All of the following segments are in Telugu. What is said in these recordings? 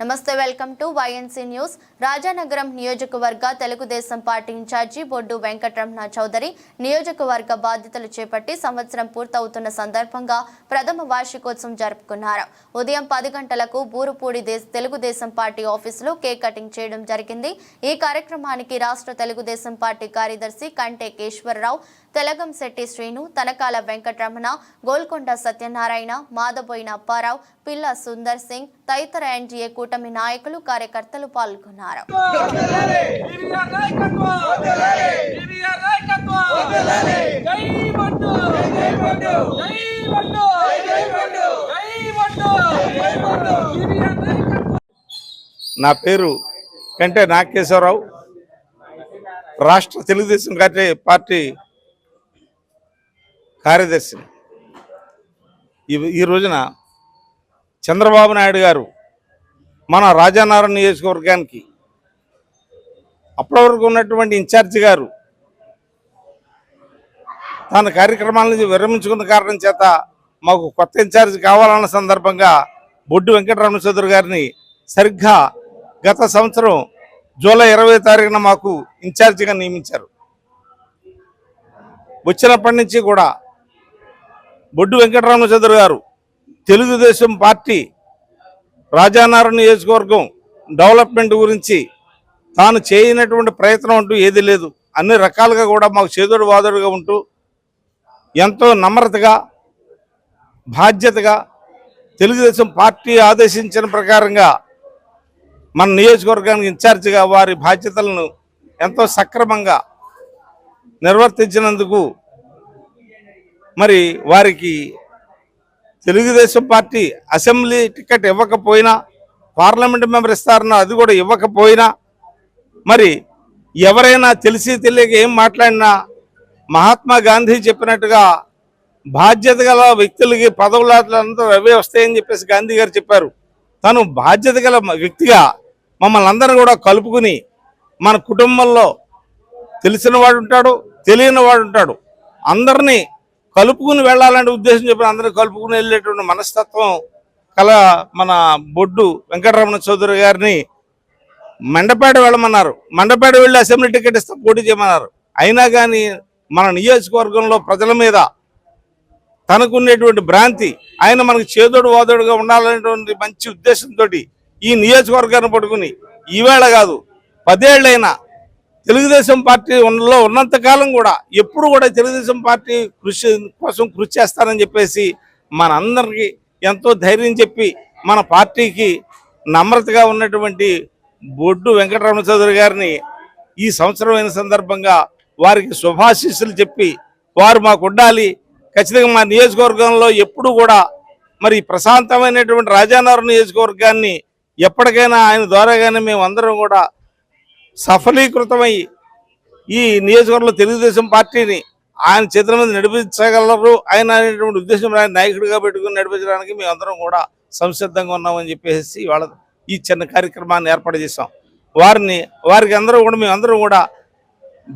నమస్తే welcome to YNC news Rajanagaram నియోజకవర్గ తెలుగుదేశం పార్టీ ఇన్ఛార్జి బొడ్డు వెంకటరమణ చౌదరి నియోజకవర్గ బాధ్యతలు చేపట్టి సంవత్సరం పూర్తవుతున్న సందర్భంగా ప్రథమ వార్షికోత్సవం జరుపుకున్నారు. ఉదయం పది గంటలకు బూరుపూడి దేశ తెలుగుదేశం పార్టీ ఆఫీసులో కేక్ కటింగ్ చేయడం జరిగింది. ఈ కార్యక్రమానికి రాష్ట్ర తెలుగుదేశం పార్టీ కార్యదర్శి కంటే కేశ్వరరావు తెలగం శెట్టి శ్రీను తనకాల వెంకటరమణ గోల్కొండ సత్యనారాయణ మాధబోయిన అప్పారావు పిల్ల సుందర్ సింగ్ తదితర ఎన్డీఏ కూటమి నాయకులు కార్యకర్తలు పాల్గొన్నారు. నా పేరు కంటే నాగకేశ్వరరావు రాష్ట్ర తెలుగుదేశం పార్టీ కార్యదర్శిని ఈ- ఈ రోజున చంద్రబాబు నాయుడు గారు మన రాజానారాయణ నియోజకవర్గానికి అప్పటి వరకు ఉన్నటువంటి ఇన్ఛార్జి గారు తన కార్యక్రమాల నుంచి విరమించుకున్న కారణం చేత మాకు కొత్త ఇన్ఛార్జి కావాలన్న సందర్భంగా బొడ్డు వెంకటరమణ చౌదరి గారిని సరిగ్గా గత సంవత్సరం జూలై ఇరవై తారీఖున మాకు ఇన్ఛార్జిగా నియమించారు. వచ్చినప్పటి నుంచి కూడా బొడ్డు వెంకటరామచంద్ర గారు తెలుగుదేశం పార్టీ రాజానారాయణ నియోజకవర్గం డెవలప్మెంట్ గురించి తాను చేయనటువంటి ప్రయత్నం అంటూ ఏది లేదు. అన్ని రకాలుగా కూడా మాకు చేదోడు వాదోడుగా ఉంటూ ఎంతో నమ్రతగా బాధ్యతగా తెలుగుదేశం పార్టీ ఆదేశించిన ప్రకారంగా మన నియోజకవర్గానికి ఇన్ఛార్జిగా వారి బాధ్యతలను ఎంతో సక్రమంగా నిర్వర్తించినందుకు మరి వారికి తెలుగుదేశం పార్టీ అసెంబ్లీ టికెట్ ఇవ్వకపోయినా పార్లమెంట్ మెంబర్ ఇస్తారన్నా అది కూడా ఇవ్వకపోయినా మరి ఎవరైనా తెలిసి తెలియక ఏం మాట్లాడినా మహాత్మా గాంధీ చెప్పినట్టుగా బాధ్యత గల వ్యక్తులకి పదవులంతా అవే వస్తాయని చెప్పేసి గాంధీ గారు చెప్పారు. తను బాధ్యత గల వ్యక్తిగా మమ్మల్ని అందరూ కూడా కలుపుకుని మన కుటుంబంలో తెలిసిన వాడు ఉంటాడు తెలియని వాడు ఉంటాడు. అందరినీ కలుపుకుని వెళ్ళాలనే ఉద్దేశం చెప్పిన అందరూ కలుపుకుని వెళ్ళేటువంటి మనస్తత్వం కల మన బొడ్డు వెంకటరమణ చౌదరి గారిని మండపేట వెళ్ళమన్నారు. మండపేట వెళ్ళి అసెంబ్లీ టికెట్ ఇస్తే పోటీ చేయమన్నారు. అయినా కానీ మన నియోజకవర్గంలో ప్రజల మీద తనకున్నటువంటి భ్రాంతి ఆయన మనకు చేదోడు వాదోడుగా ఉండాలనేటువంటి మంచి ఉద్దేశంతో ఈ నియోజకవర్గాన్ని పట్టుకుని ఈవేళ కాదు పదేళ్ళైనా తెలుగుదేశం పార్టీ ఉన్నలో ఉన్నంతకాలం కూడా ఎప్పుడు కూడా తెలుగుదేశం పార్టీ కృషి కోసం కృషి చేస్తానని చెప్పేసి మనందరికీ ఎంతో ధైర్యం చెప్పి మన పార్టీకి నమ్రతగా ఉన్నటువంటి బొడ్డు వెంకటరమణ చౌదరి గారిని ఈ సంవత్సరం అయిన సందర్భంగా వారికి శుభాశీస్సులు చెప్పి వారు మాకు ఉండాలి. ఖచ్చితంగా మా నియోజకవర్గంలో ఎప్పుడు కూడా మరి ప్రశాంతమైనటువంటి రాజానగరం నియోజకవర్గాన్ని ఎప్పటికైనా ఆయన ద్వారాగానే మేము అందరం కూడా సఫలీకృతమై ఈ నియోజకవర్గంలో తెలుగుదేశం పార్టీని ఆయన చేతుల మీద నడిపించగలరు ఆయన అనేటువంటి ఉద్దేశం ఆయన నాయకుడిగా పెట్టుకుని నడిపించడానికి మేము అందరం కూడా సంసిద్ధంగా ఉన్నామని చెప్పేసి వాళ్ళ ఈ చిన్న కార్యక్రమాన్ని ఏర్పాటు చేసాం వారిని వారికి అందరూ కూడా మేము కూడా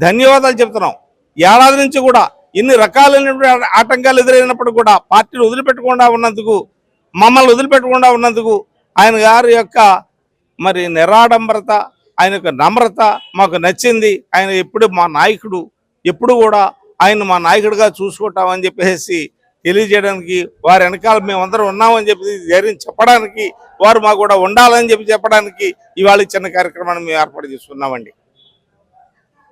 ధన్యవాదాలు చెప్తున్నాం. ఏడాది నుంచి కూడా ఇన్ని రకాలైనటువంటి ఆటంకాలు ఎదురైనప్పుడు కూడా పార్టీని వదిలిపెట్టకుండా ఉన్నందుకు మమ్మల్ని వదిలిపెట్టకుండా ఉన్నందుకు ఆయన గారి యొక్క మరి నిరాడంబరత ఆయన యొక్క నమ్రత మాకు నచ్చింది. ఆయన ఎప్పుడు మా నాయకుడు ఎప్పుడు కూడా ఆయన మా నాయకుడిగా చూసుకుంటామని చెప్పేసి తెలియజేయడానికి వారి వెనకాల మేమందరం ఉన్నామని చెప్పి ధైర్యం చెప్పడానికి వారు మాకు కూడా ఉండాలని చెప్పి చెప్పడానికి ఇవాళ చిన్న కార్యక్రమాన్ని మేము ఏర్పాటు చేసుకున్నామండి.